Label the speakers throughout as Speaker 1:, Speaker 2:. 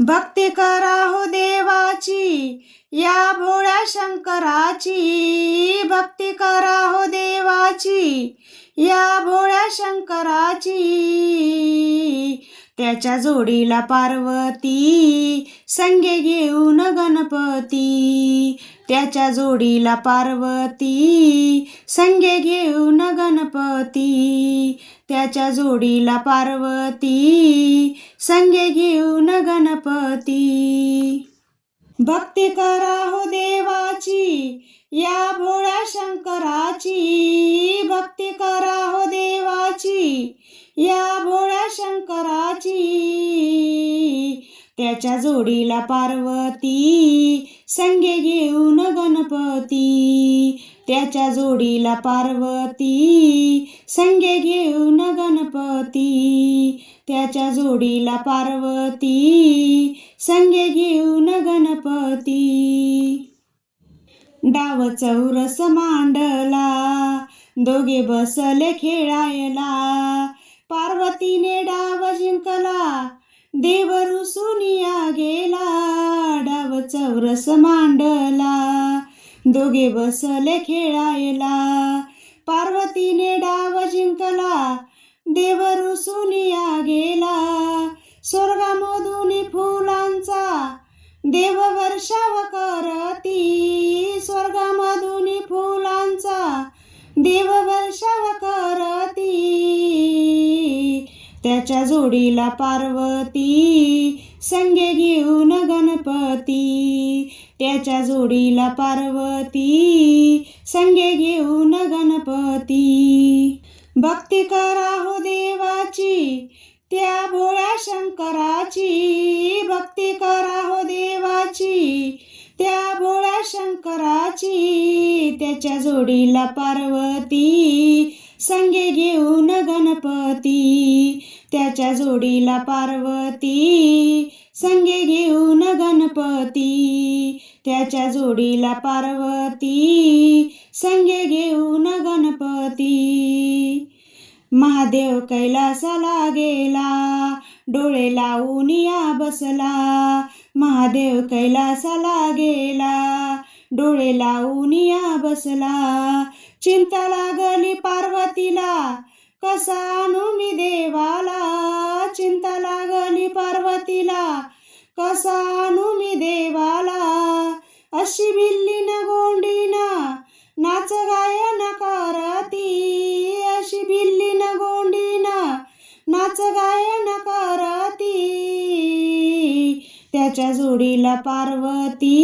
Speaker 1: भक्ती करा हो देवाची या भोळ्या शंकराची. भक्ती करा हो देवाची या भोळ्या शंकराची. त्याच्या जोडीला पार्वती संगे घेऊन गणपती. त्याच्या जोडीला पार्वती संगे घेऊन गणपती. त्याच्या जोडीला पार्वती संगे घेऊन गणपती. भक्ती करा हो देवाची या भोळ्या शंकराची. भक्ती करा हो देवाची या भोळ्या शंकराची. त्याच्या जोडीला पार्वती संगे घेऊन गणपती. त्याच्या जोडीला पार्वती. संगे घेऊन गणपती. त्याच्या जोडीला पार्वती. संगे घेऊन गणपती. डाव चौरस मांडला. दोघे बसले खेळायला. पार्वतीने डाव जिंकला. देव रुसुनिया गेला. डाव चौरस मांडला. दोघे बसले खेळायला. पार्वतीने डाव जिंकला देव रुसुनिया गेला. स्वर्गामधून फुलांचा देव वर्षाव करती स्वर्गामधून फुलांचा देव त्याच्या जोडीला पार्वती संगे घेऊन गणपती. त्याच्या जोडीला पार्वती संगे घेऊन गणपती. भक्ती करा हो देवाची त्या भोळ्या शंकराची. भक्ती करा हो देवाची त्या भोळ्या शंकराची. त्याच्या जोडीला पार्वती संगे घेऊन गणपती त्याच्या जोडीला पार्वती. संगे घेऊन गणपती त्याच्या जोडीला पार्वती. संगे घेऊन गणपती. महादेव कैलासाला गेला डोळे लावून या बसला. महादेव कैलासाला गेला डोळे लावून या बसला. चिंता लागली पार्वतीला. कसा आणू मी देवाला? चिंता लागली पार्वतीला. कसा आणू मी देवाला? अशी भिल्ली न गोंडी ना नाच गायन करती. अशी भिल्ली न गोंडी ना नाच गायन करती. त्याच्या जोडीला पार्वती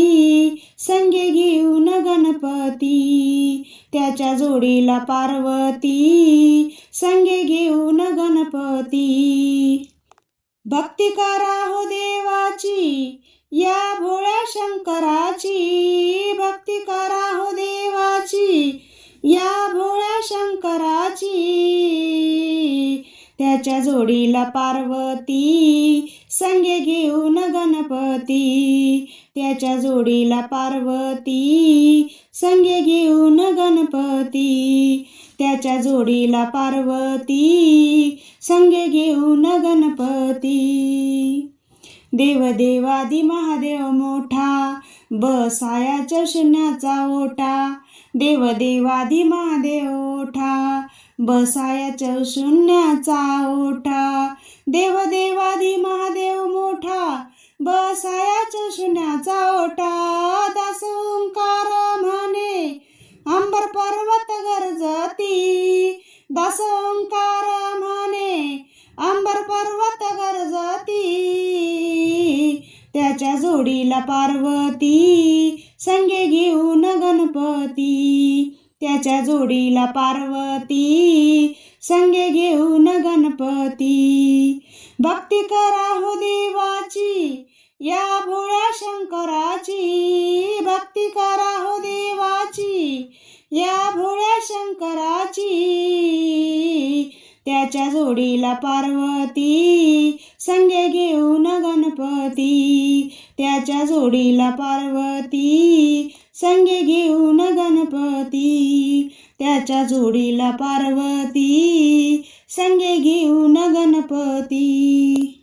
Speaker 1: संगे घेऊन गणपती. त्याच्या जोडीला पार्वती. संगे घेऊन गणपती. भक्ती करा हो देवाची या भोळ्या शंकराची. भक्ती करा हो देवाची या भोळ्या शंकराची. त्याच्या जोडीला पार्वती संगे घेऊन गणपती. त्याच्या जोडीला पार्वती संगे घेऊन गणपती त्याच्या जोडीला पार्वती संगे घेऊन गणपती. देवदेवादी महादेव मोठा बसायाच्या शून्याचा ओठा. देवदेवादी महादेव ओठा बसायाच्या शून्याचा ओठा. देवदेवादी महादेव मोठा बसायाच्या शून्याचा ओठा. दास त्याच्या जोडीला पार्वती संगे घेऊन गणपती. त्याच्या जोडीला पार्वती संगे घेऊन गणपती. भक्ती करा हो देवाची या भोळ्या शंकराची. भक्ती करा हो देवाची या भो जोडीला पार्वती संगे घेऊन गणपती. त्याच्या जोडीला पार्वती संगे घेऊन गणपती. त्याच्या जोडीला पार्वती संगे घेऊन गणपती.